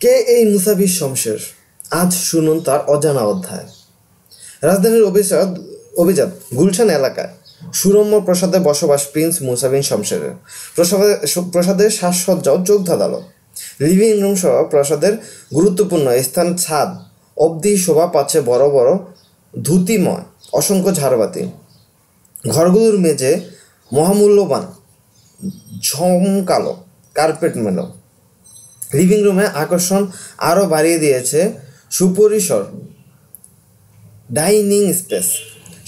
কে এই মুসাফির শমশের? আজ শুনুন তার অজানা অধ্যায়। রাজধানীর অভিজাত অভিজাত গুলশান এলাকায় সুরম্য প্রসাদে বসবাস প্রিন্স মুসাবিন শমশেরের প্রসাদে প্রসাদের সাজসজ্জাও চোখ ধাঁধালো লিভিং রুম সহ প্রসাদের গুরুত্বপূর্ণ স্থান ছাদ। অবধি শোভা পাচ্ছে বড় বড় ধুতিময়, অসংখ্য ঝাড়বাতি। ঘরগুলোর মেঝে মহামূল্যবান ঝমকালো কার্পেট মেলো। লিভিং রুমে আকর্ষণ আরও বাড়িয়ে দিয়েছে সুপরিসর, ডাইনিং স্পেস।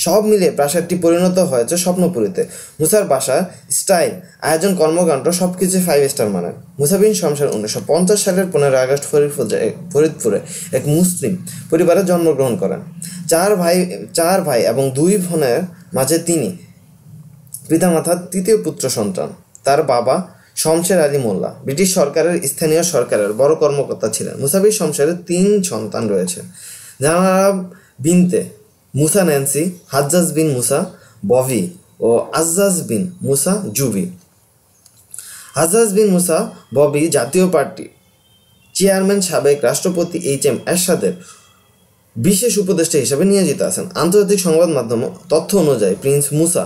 সব মিলিয়ে প্রাসাদটি পরিণত হয়েছে স্বপ্নপুরীতে। মুসার বাসার স্টাইল, আয়োজন, কর্মকাণ্ড সব কিছু ফাইভ স্টার মানের। মুসাবিন শমশের উনিশশো পঞ্চাশ সালের পনেরো আগস্ট ফরিদপুরে ফরিদপুরে এক মুসলিম পরিবারে জন্মগ্রহণ করেন। চার ভাই চার ভাই এবং দুই বোনের মাঝে তিনি পিতামাতার তৃতীয় পুত্র সন্তান। তার বাবা শমশের আলী মোল্লা, ব্রিটিশ সরকারের, স্থানীয় সরকারের বড় কর্মকর্তা ছিলেন। মুসাফির শমশেরের তিন সন্তান রয়েছে। জানাব বিনতে মুসা ন্যান্সি, হাজ্জাজ বিন মুসা বভি ও Ajjaj Bin Musa Zubi. Hajjaj Bin Musa Bobby Jatiya Party chairman সাবেক রাষ্ট্রপতি এইচ এম এরশাদের বিশেষ উপদেষ্টা হিসেবে নিয়োজিত আছেন। আন্তর্জাতিক সংবাদ মাধ্যম তথ্য অনুযায়ী প্রিন্স মুসা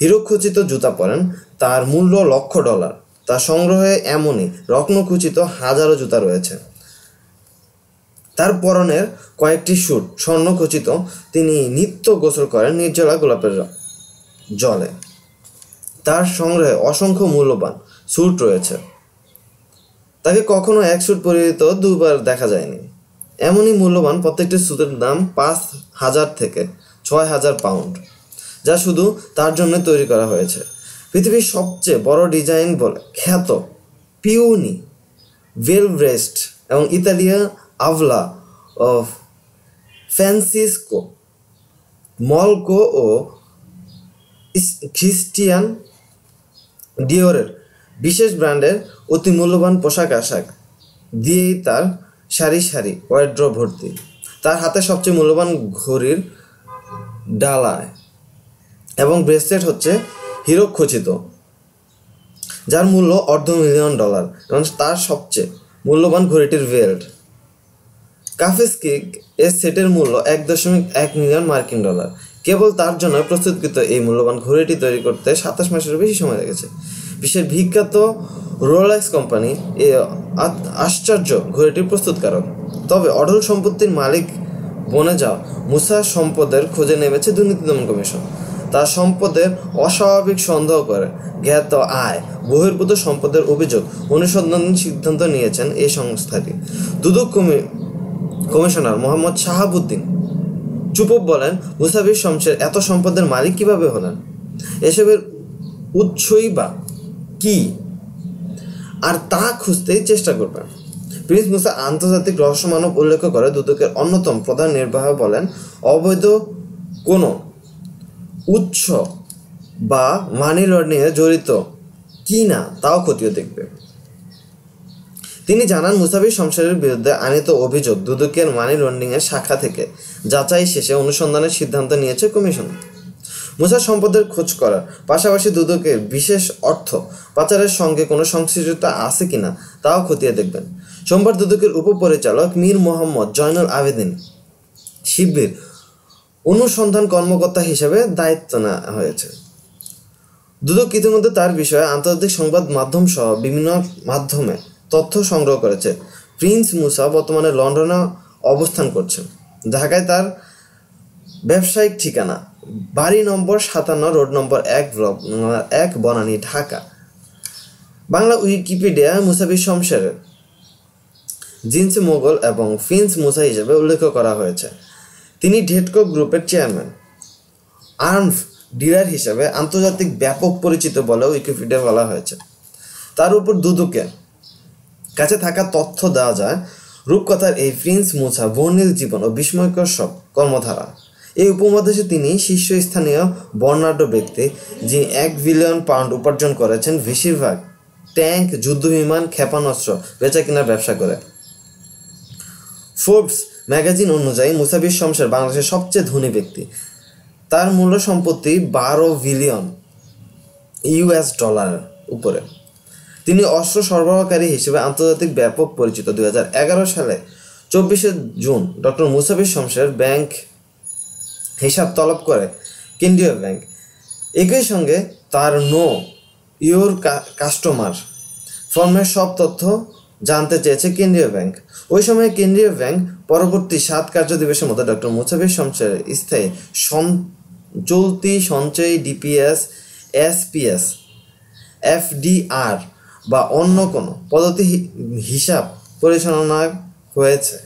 হিরোখচিত জুতা পরেন। তার মূল্য লক্ষ ডলার। তার সংগ্রহে এমনই রত্নখচিত হাজারো জুতা রয়েছে। তার পরনের কয়েকটি স্যুট স্বর্ণখচিত তিনি নিত্য গোসল করেন নির্জলা গোলাপের জলে। তার সংগ্রহে অসংখ্য মূল্যবান স্যুট রয়েছে। তাকে কখনো এক স্যুট পরিহিত দুবার দেখা যায়নি। এমনই মূল্যবান প্রত্যেকটি স্যুটের দাম পাঁচ হাজার থেকে ছয় হাজার পাউন্ড, যা শুধু তার জন্য তৈরি করা হয়েছে। পৃথিবীর সবচেয়ে বড় ডিজাইন বলে খ্যাত পিউনি, ভেলভ্রেস্ট এবং ইতালিয়া আভলা অফ ফ্যান্সিসকো মলকো ও খ্রিস্টিয়ান ডিওরের বিশেষ ব্র্যান্ডের অতি মূল্যবান পোশাক আশাক দিয়েই তার সারি সারি ওয়ার্ড্র ভর্তি। তার হাতে সবচেয়ে মূল্যবান ঘড়ির ডালায় এবং ব্রেসলেট হচ্ছে হিরো খচিত, যার মূল্য অর্ধ মিলিয়ন ডলার এবং তার সবচেয়ে মূল্যবান ঘড়িটির বেল্ট কাফেসকিক এর সেটের মূল্য এক দশমিক এক মিলিয়ন মার্কিন ডলার। কেবল তার জন্য প্রস্তুতকৃত এই মূল্যবান ঘড়িটি তৈরি করতে সাতাশ মাসেরও বেশি সময় লেগেছে। বিশ্বের বিখ্যাত রোলেক্স কোম্পানি এ আশ্চর্য ঘড়িটির প্রস্তুতকারক তবে অঢল সম্পত্তির মালিক বনে যাওয়া মুসার সম্পদের খোঁজে নেমেছে দুর্নীতি দমন কমিশন। তার সম্পদের অস্বাভাবিক সন্দেহ করে। জ্ঞাত আয়, বহির্ভূত সম্পদের অভিযোগ, অনুসন্ধান সিদ্ধান্ত নিয়েছেন এই সংস্থাটি। দুদক কমি কমিশনার মোহাম্মদ শাহাবুদ্দিন চুপব বলেন, মুসাফির শমশের এত সম্পদের মালিক কীভাবে হলেন? এসবের উৎসই বা কি? আর তা খুঁজতেই চেষ্টা করবেন। প্রিন্স মুসা আন্তর্জাতিক রহস্যমানব উল্লেখ করে দুদকের অন্যতম প্রধান নির্বাহ বলেন, অবৈধ কোনো উৎস বা মানি লন্ডারিংয়ে জড়িত। কি না, তাও খতিয়ে দেখবে। তিনি জানান, মুসাফির শমশেরের বিরুদ্ধে আনিত অভিযোগ দুদকের মানি লন্ডারিংয়ের শাখা থেকে যাচাই শেষে অনুসন্ধানের সিদ্ধান্ত নিয়েছে কমিশন। মুসার সম্পদের খোঁজ করার পাশাপাশি দুদকের বিশেষ অর্থ পাচারের সঙ্গে কোনো সংশ্লিষ্টতা আছে কিনা তাও খতিয়ে দেখবেন। সোমবার দুদকের উপপরিচালক মীর মোহাম্মদ জয়নুল আবেদিন শিবির অনুসন্ধান কর্মকর্তা হিসেবে দায়িত্ব নেওয়া হয়েছে। দুদক ইতিমধ্যে তার বিষয়ে আন্তর্জাতিক সংবাদ মাধ্যম সহ বিভিন্ন মাধ্যমে তথ্য সংগ্রহ করেছে। প্রিন্স মুসা বর্তমানে লন্ডনে অবস্থান করছেন। ঢাকায় তার ব্যবসায়িক ঠিকানা বাড়ি নম্বর সাতান্ন রোড নম্বর এক ব্লক এক বনানী, ঢাকা। বাংলা উইকিপিডিয়া মুসাফির শমশেরের জিন্স মোগল এবং ফিন্স মুসা হিসেবে উল্লেখ করা হয়েছে। তিনি ঢেটকো গ্রুপের চেয়ারম্যান। আর্মস ডিলার হিসেবে আন্তর্জাতিক ব্যাপক পরিচিত বলেও উইকিপিডিয়া বলা হয়েছে। তার উপর দুদুকে কাছে থাকা তথ্য দেওয়া যায়, রূপকথার এই প্রিন্স মুসা বর্ণিল জীবন ও বিস্ময়কর সব কর্মধারা। এই উপমহাদেশে তিনি শীর্ষস্থানীয় বর্ণাঢ্য ব্যক্তি যিনি এক বিলিয়ন পাউন্ড উপার্জন করেছেন, বেশিরভাগ ট্যাঙ্ক যুদ্ধবিমান, ক্ষেপণাস্ত্র বেচা কেনার ব্যবসা করে। ফোর্বস ম্যাগাজিন অনুযায়ী মুসাফির শমশের বাংলাদেশের সবচেয়ে ধনী ব্যক্তি। তার মূল্য সম্পত্তি বারো বিলিয়ন ইউএস ডলার উপরে। তিনি অস্ত্র সরবরাহকারী হিসেবে আন্তর্জাতিক ব্যাপক পরিচিত। দু হাজার এগারো সালে চব্বিশে জুন ডক্টর মুসাফির শমশের ব্যাংক হিসাব তলব করে কেন্দ্রীয় ব্যাংক। একই সঙ্গে তার নো ইউর কাস্টমার ফর্মের সব তথ্য জানতে চেয়েছে কেন্দ্রীয় ব্যাংক। ওই সময় কেন্দ্রীয় ব্যাংক পরবর্তী সাত কার্য দিবসের মধ্যে ডক্টর মুসাফির শমশের স্থায়ী চলতি সঞ্চয়ী ডিপিএস, এসপিএস, এফডিআর বা অন্য কোনো পদ্ধতি হিসাব পরিচালনা হয়েছে।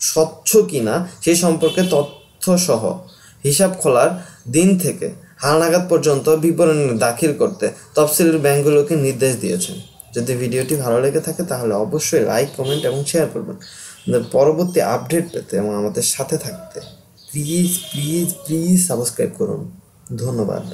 স্বচ্ছ কিনা সে সম্পর্কে তথ্যসহ হিসাব খোলার দিন থেকে হালনাগাদ পর্যন্ত বিবরণী দাখিল করতে তফসিলের ব্যাংকগুলোকে নির্দেশ দিয়েছেন। যদি ভিডিওটি ভালো লেগে থাকে তাহলে অবশ্যই লাইক, কমেন্ট এবং শেয়ার করবেন। পরবর্তী আপডেট পেতে এবং আমাদের সাথে থাকতে প্লিজ প্লিজ প্লিজ সাবস্ক্রাইব করুন। ধন্যবাদ।